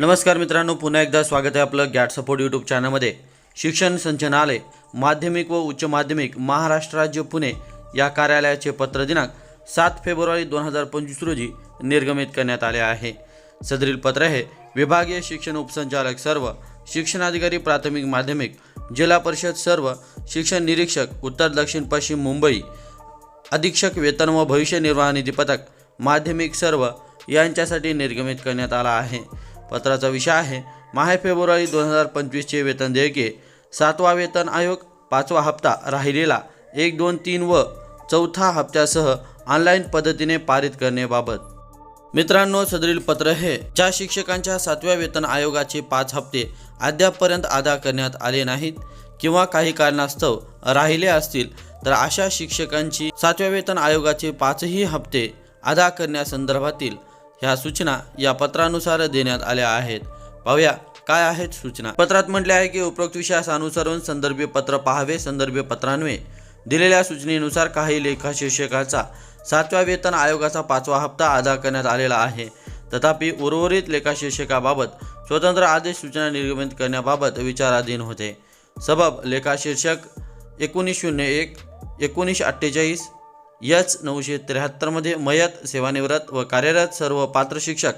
नमस्कार मित्रांनो पुन्हा एकदा स्वागत आहे आपलं गॅट सपोर्ट यूट्यूब चॅनलमध्ये शिक्षण संचनालय माध्यमिक व उच्च माध्यमिक महाराष्ट्र राज्य पुणे या कार्यालयाचे पत्र दिनांक सात फेब्रुवारी दोन हजार पंचवीस रोजी निर्गमित करण्यात आले आहे. सदरील पत्र हे विभागीय शिक्षण उपसंचालक सर्व शिक्षणाधिकारी प्राथमिक माध्यमिक जिल्हा परिषद सर्व शिक्षण निरीक्षक उत्तर दक्षिण पश्चिम मुंबई अधीक्षक वेतन व भविष्य निर्वाह निधी पथक माध्यमिक सर्व यांच्यासाठी निर्गमित करण्यात आला आहे. पत्राचा विषय आहे. माहे फेब्रुवारी दोन हजार पंचवीसचे वेतन देयके. सातवा वेतन आयोग पाचवा हप्ता राहिलेला. एक दोन तीन व चौथा हप्त्यासह ऑनलाईन पद्धतीने पारित करण्याबाबत. मित्रांनो सदरील पत्र हे ज्या शिक्षकांच्या सातव्या वेतन आयोगाचे पाच हप्ते अद्यापपर्यंत अदा करण्यात आले नाहीत किंवा काही कारणास्तव राहिले असतील तर अशा शिक्षकांची सातव्या वेतन आयोगाचे पाचही हप्ते अदा करण्यासंदर्भातील ह्या सूचना या पत्रानुसार देण्यात आल्या आहेत. पाहूया काय आहेत सूचना? पत्रात म्हटले आहे की उपरोक्त विषयास अनुसरून संदर्भीय पत्र पाहावे संदर्भीय पत्रांवे दिलेल्या सूचनेनुसार काही लेखा शीर्षकाचा सातव्या वेतन आयोगाचा पाचवा हप्ता अदा करण्यात आलेला आहे. तथापि उर्वरित लेखा शीर्षकाबाबत स्वतंत्र आदेश सूचना निर्गमित करण्याबाबत विचाराधीन होते. सबब लेखा शीर्षक एकोणीस शून्य एक एकोणीस अठ्ठेचाळीस एच नऊशे त्र्याहत्तरमध्ये मयत सेवानिवृत्त व कार्यरत सर्व पात्र शिक्षक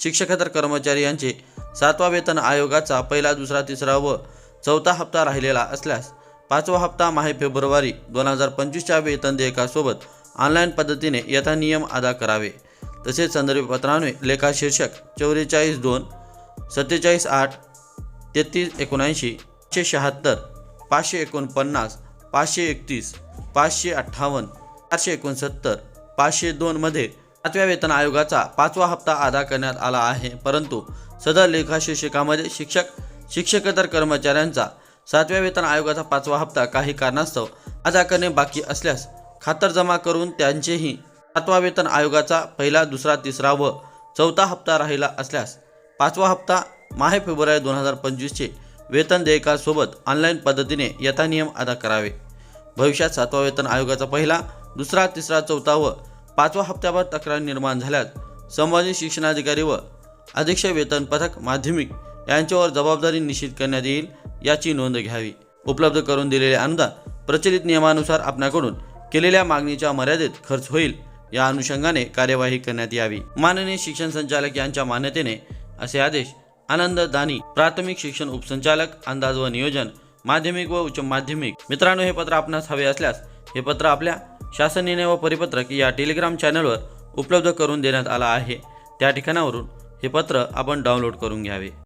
शिक्षकेतर कर्मचारी यांचे सातवा वेतन आयोगाचा पहिला दुसरा तिसरा व चौथा हप्ता राहिलेला असल्यास पाचवा हप्ता माहे फेब्रुवारी दोन हजार पंचवीसच्या वेतन देयकासोबत ऑनलाईन पद्धतीने यथा नियम अदा करावे. तसेच संदर्भ पत्रान्वये लेखा शीर्षक चौवेचाळीस दोन सत्तेचाळीस आठ तेहतीस एकोणऐंशी पाचशे शहात्तर पाचशे एकोणपन्नास पाचशे एकतीस पाचशे अठ्ठावन्न चारशे एकोणसत्तर पाचशे दोनमध्ये सातव्या वेतन आयोगाचा पाचवा हप्ता अदा करण्यात आला आहे. परंतु सदर लेखा शीर्षकामध्ये शिक्षक शिक्षकेतर कर्मचाऱ्यांचा सातव्या वेतन आयोगाचा पाचवा हप्ता काही कारणास्तव अदा करणे बाकी असल्यास खातरजमा करून त्यांचेही सातवा वेतन आयोगाचा पहिला दुसरा तिसरा व चौथा हप्ता राहिला असल्यास पाचवा हप्ता माहे फेब्रुवारी दोन हजार पंचवीसचे वेतन देयकासोबत ऑनलाईन पद्धतीने यथानियम अदा करावे. भविष्यात सातवा वेतन आयोगाचा पहिला दुसरा तिसरा चौथा व पाचवा हप्त्यावर तक्रार निर्माण झाल्यास संबंधित शिक्षणाधिकारी व अधीक्षक वेतन पथक माध्यमिक यांच्यावर जबाबदारी निश्चित करण्यात येईल याची नोंद घ्यावी. उपलब्ध करून दिलेले अनुदान प्रचलित नियमानुसार आपणाकडून केलेल्या मागणीच्या मर्यादेत खर्च होईल या अनुषंगाने कार्यवाही करण्यात यावी. माननीय शिक्षण संचालक यांच्या मान्यतेने असे आदेश आनंद दानी प्राथमिक शिक्षण उपसंचालक अंदाज व नियोजन माध्यमिक व उच्च माध्यमिक. मित्रांनो हे पत्र आपणास हवे असल्यास हे पत्र आपल्या शासन निर्णय व परिपत्रक या टेलिग्राम चॅनलवर उपलब्ध करून देण्यात आला आहे. त्या ठिकाणावरून हे पत्र आपण डाउनलोड करून घ्यावे.